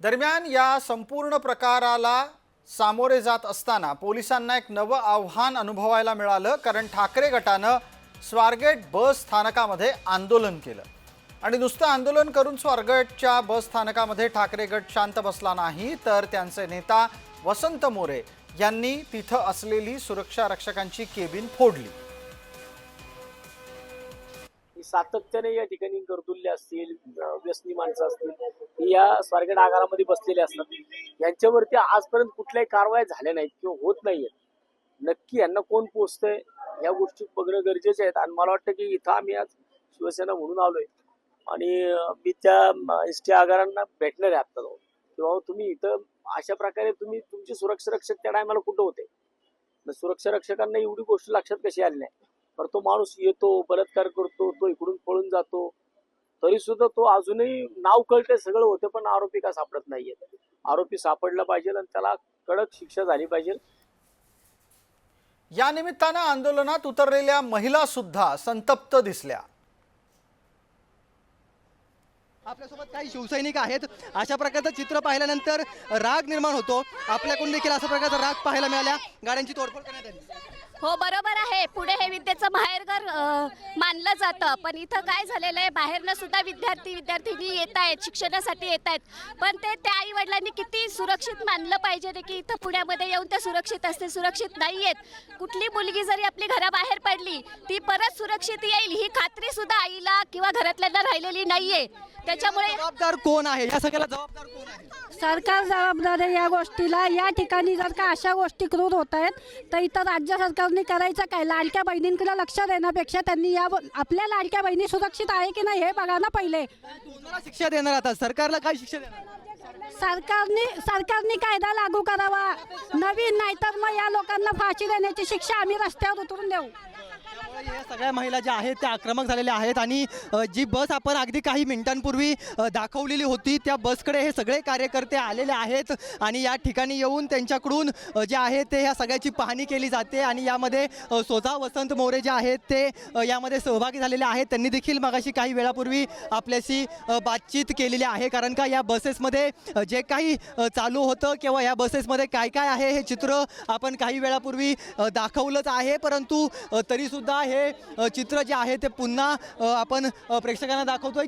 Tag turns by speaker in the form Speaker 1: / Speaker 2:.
Speaker 1: दरम्यान या संपूर्ण प्रकाराला सामोरे जात असताना पोलिसांना एक नवं आव्हान अनुभवायला मिळालं कारण ठाकरे गटानं स्वारगेट बस स्थानकामध्ये आंदोलन केलं. आणि नुसतं आंदोलन करून स्वारगेटच्या बस स्थानकामध्ये ठाकरे गट शांत बसला नाही तर त्यांचे नेता वसंत मोरे यांनी तिथं असलेली सुरक्षा रक्षकांची केबिन फोडली.
Speaker 2: सातत्याने या ठिकाणी गर्दुल्ले असतील व्यसनी माणसं असतील या स्वारगेट आगारामध्ये बसलेले असतात. यांच्यावरती आजपर्यंत कुठल्याही कारवाया झाल्या नाहीत किंवा होत नाहीयेत. नक्की यांना कोण पोचतंय या गोष्टी बघणं गरजेचे आहेत आणि मला वाटतं की इथं आम्ही आज शिवसेना म्हणून आलोय. आणि मी त्या एस टी आगारांना भेटणार आहे आत्ता जाऊन. की बाबा तुम्ही इथं अशा प्रकारे तुम्ही तुमची सुरक्षा रक्षक त्या टायमाला कुठं होते? सुरक्षा रक्षकांना एवढी गोष्ट लक्षात कशी आली नाही? तर तो माणूस येतो बलात्कार करतो तो इकडून पळून जातो. तरी सुद्धा तो अजूनही नाव कळते सगळं होते पण आरोपी का सापडत नाहीये. आरोपी सापडला पाहिजे आणि त्याला कडक शिक्षा झाली पाहिजे.
Speaker 1: या निमित्तानं आंदोलनात उतरलेल्या महिला सुद्धा संतप्त दिसल्या.
Speaker 3: आपल्यासोबत काही शिवसैनिक आहेत. अशा प्रकारचं चित्र पाहिल्यानंतर राग निर्माण होतो. आपल्याकडून देखील अशा प्रकारचा राग पाहायला मिळाल्या गाड्यांची तोडफोड करण्यात आली.
Speaker 4: हो बरोबर आहे. पुढे हे विद्येचं माहेरघर मानलं जातं. पण इथं काय झालेलं आहे? बाहेरनं सुद्धा विद्यार्थी विद्यार्थिनी येत आहेत शिक्षणासाठी येत आहेत. पण ते त्या आई वडिलांनी किती सुरक्षित मानलं पाहिजे रे की इथं पुण्यामध्ये येऊन ते सुरक्षित असते सुरक्षित नाही आहेत कुठली मुलगी जरी आपली घराबाहेर पडली ती परत सुरक्षित येईल. ही खात्री सुद्धा आईला किंवा घरातल्यांना राहिलेली नाही आहे त्याच्यामुळे
Speaker 3: जबाबदार कोण आहे? या सगळ्याला जबाबदार कोण आहे?
Speaker 5: सरकार जबाबदार आहे या गोष्टीला. या ठिकाणी जर का अशा गोष्टी क्रूर होत आहेत तर इथं राज्य सरकारने करायचं काय? लाडक्या बहिणींकडे लक्ष देण्यापेक्षा त्यांनी या आपल्या लाडक्या बहिणी सुरक्षित आहे की नाही हे बघा ना पहिले.
Speaker 3: कोणाला शिक्षा देणार आता? सरकारला काय शिक्षा देणार?
Speaker 5: सरकारने सरकारने कायदा लागू करावा. नवीन नाहीतर मग या लोकांना फाशी देण्याची शिक्षा आम्ही रस्त्यावर उतरून देऊ.
Speaker 3: त्यामुळे या सगळ्या महिला ज्या आहेत त्या आक्रमक झालेल्या आहेत आणि अ, जी बस आपण अगदी काही मिनिटांपूर्वी अ, दाखवलेली होती त्या बसकडे हे सगळे कार्यकर्ते आलेले आहेत आणि या ठिकाणी येऊन त्यांच्याकडून अ, जे आहे ते ह्या सगळ्याची पाहणी केली जाते आणि यामध्ये अ, स्वतः वसंत मोरे जे आहेत ते अ, यामध्ये सहभागी झालेले आहेत. त्यांनी देखील मगाशी काही वेळापूर्वी आपल्याशी अ, बातचीत केलेली आहे. कारण का या बसेसमध्ये अ, जे काही अ, चालू होतं किंवा या बसेसमध्ये काय काय आहे हे चित्र आपण काही वेळापूर्वी अ, दाखवलंच आहे. परंतु अ, तरीसुद्धा हे चित्र जे आहे ते पुन्हा आपण प्रेक्षकांना दाखवतोय.